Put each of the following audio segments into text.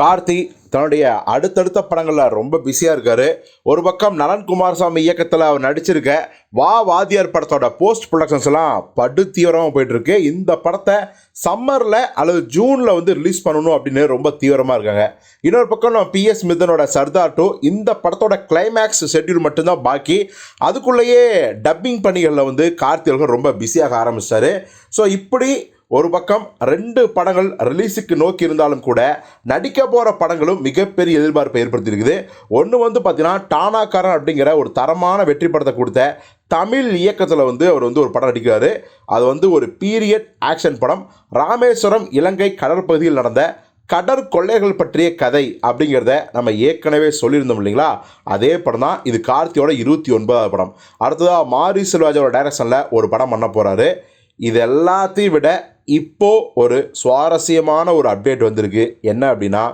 கார்த்தி தன்னுடைய அடுத்தடுத்த படங்களில் ரொம்ப பிஸியாக இருக்கார். ஒரு பக்கம் நலன் குமாரசாமி இயக்கத்தில் அவர் நடிச்சிருக்க வா வாத்தியார் படத்தோட போஸ்ட் ப்ரொடக்ஷன்ஸ் எல்லாம் படு தீவிரமாக போயிட்டுருக்கு இந்த படத்தை சம்மரில் அல்லது ஜூனில் வந்து ரிலீஸ் பண்ணணும் அப்படின்னு ரொம்ப தீவிரமாக இருக்காங்க. இன்னொரு பக்கம் நம்ம பிஎஸ் மிதனோட சர்தார் டூ இந்த படத்தோட கிளைமேக்ஸ் ஷெட்யூல் மட்டும்தான் பாக்கி. அதுக்குள்ளேயே டப்பிங் பணிகளில் வந்து கார்த்திகர்கள் ரொம்ப பிஸியாக ஆரம்பிச்சார். ஸோ இப்படி ஒரு பக்கம் ரெண்டு படங்கள் ரிலீஸுக்கு நோக்கி இருந்தாலும் கூட நடிக்க போகிற படங்களும் மிகப்பெரிய எதிர்பார்ப்பை ஏற்படுத்தியிருக்குது. ஒன்று வந்து பார்த்தீங்கன்னா டானாக்காரன் அப்படிங்கிற ஒரு தரமான வெற்றி படத்தை கொடுத்த தமிழ் இயக்கத்தில் வந்து அவர் வந்து ஒரு படம் நடிக்கிறாரு. அது வந்து ஒரு பீரியட் ஆக்ஷன் படம். ராமேஸ்வரம் இலங்கை கடற்பகுதியில் நடந்த கடற்கொள்ளைகள் பற்றிய கதை அப்படிங்கிறத நம்ம ஏற்கனவே சொல்லியிருந்தோம் இல்லைங்களா? அதே படம் தான் இது கார்த்தியோட இருபத்தி ஒன்பதாவது படம். அடுத்ததாக மாரி செல்வாஜோட டைரக்ஷனில் ஒரு படம் பண்ண போகிறாரு இது எல்லாத்தையும் விட இப்போ ஒரு சுவாரஸ்யமான ஒரு அப்டேட் வந்திருக்கு. என்ன அப்படின்னா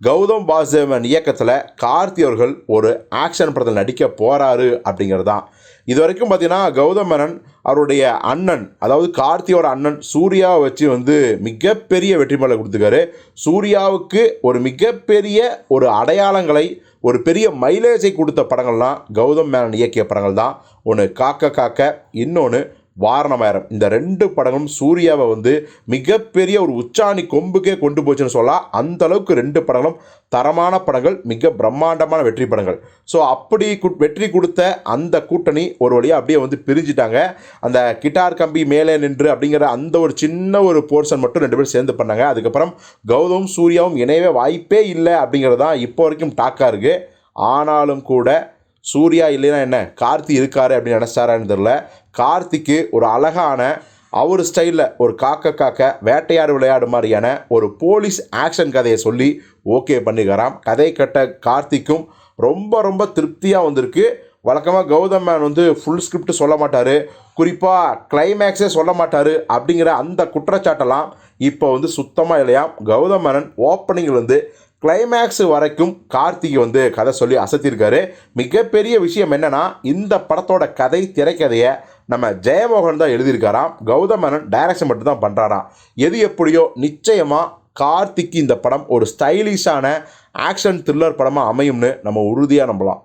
கௌதம் வாசுதேவன் இயக்கத்தில் கார்த்தி அவர்கள் ஒரு ஆக்ஷன் படத்தில் நடிக்க போகிறாரு அப்படிங்கிறது தான் இது வரைக்கும் பார்த்தீங்கன்னா கௌதம் மேனன் அவருடைய அண்ணன் அதாவது கார்த்தியோட அண்ணன் சூர்யாவை வச்சு வந்து மிகப்பெரிய வெற்றி மேலே கொடுத்துருக்காரு. சூர்யாவுக்கு ஒரு மிகப்பெரிய ஒரு அடையாளங்களை ஒரு பெரிய மைலேஜை கொடுத்த படங்கள்லாம் கௌதம் மேனன் இயக்கிய படங்கள் தான் ஒன்று காக்க காக்க இன்னொன்று வாரணமாயிரம் இந்த ரெண்டு படங்களும் சூர்யாவை வந்து மிகப்பெரிய ஒரு உச்சாணி கொம்புக்கே கொண்டு போச்சுன்னு சொல்லலாம் அந்த அளவுக்கு ரெண்டு படங்களும் தரமான படங்கள் மிக பிரம்மாண்டமான வெற்றி படங்கள். ஸோ அப்படி வெற்றி கொடுத்த அந்த கூட்டணி ஒரு வழியாக அப்படியே வந்து பிரிஞ்சிட்டாங்க. அந்த கிட்டார் கம்பி மேலே நின்று அப்படிங்கிற அந்த ஒரு சின்ன ஒரு போர்ஷன் மட்டும் ரெண்டு பேரும் சேர்ந்து பண்ணாங்க. அதுக்கப்புறம் கௌதம் சூர்யாவும் இணையவே வாய்ப்பே இல்லை அப்படிங்கிறது தான் இப்போ வரைக்கும் டாக்காக இருக்குது ஆனாலும் கூட சூர்யா இல்லைன்னா என்ன? கார்த்தி இருக்காரு அப்படின்னு நினச்சாரான்னு தெரில கார்த்திக்கு ஒரு அழகான அவர் ஸ்டைலில் ஒரு காக்க காக்க வேட்டையாடு விளையாடு மாதிரியான ஒரு போலீஸ் ஆக்ஷன் கதையை சொல்லி ஓகே பண்ணிக்கிறான் கதை கட்ட கார்த்திக்கும் ரொம்ப ரொம்ப திருப்தியாக வந்திருக்கு. வழக்கமாக கௌதம் மேன் வந்து ஃபுல் ஸ்கிரிப்ட் சொல்ல மாட்டார். குறிப்பாக கிளைமேக்ஸே சொல்ல மாட்டார் அப்படிங்கிற அந்த குற்றச்சாட்டெல்லாம் இப்போ வந்து சுத்தமாக இல்லையா கௌதம் மேனன் ஓப்பனிங்கில் வந்து கிளைமேக்ஸ் வரைக்கும் கார்த்திக் வந்து கதை சொல்லி அசத்திருக்காரு. மிகப்பெரிய விஷயம் என்னன்னா இந்த படத்தோட கதை திரைக்கதையை நம்ம ஜெயமோகன் தான் எழுதியிருக்காராம். கௌதமனன் டைரக்ஷன் மட்டும் தான் பண்ணுறாராம் எது எப்படியோ நிச்சயமாக கார்த்திக்கு இந்த படம் ஒரு ஸ்டைலிஷான ஆக்ஷன் த்ரில்லர் படமாக அமையும்னு நம்ம உறுதியாக நம்பலாம்.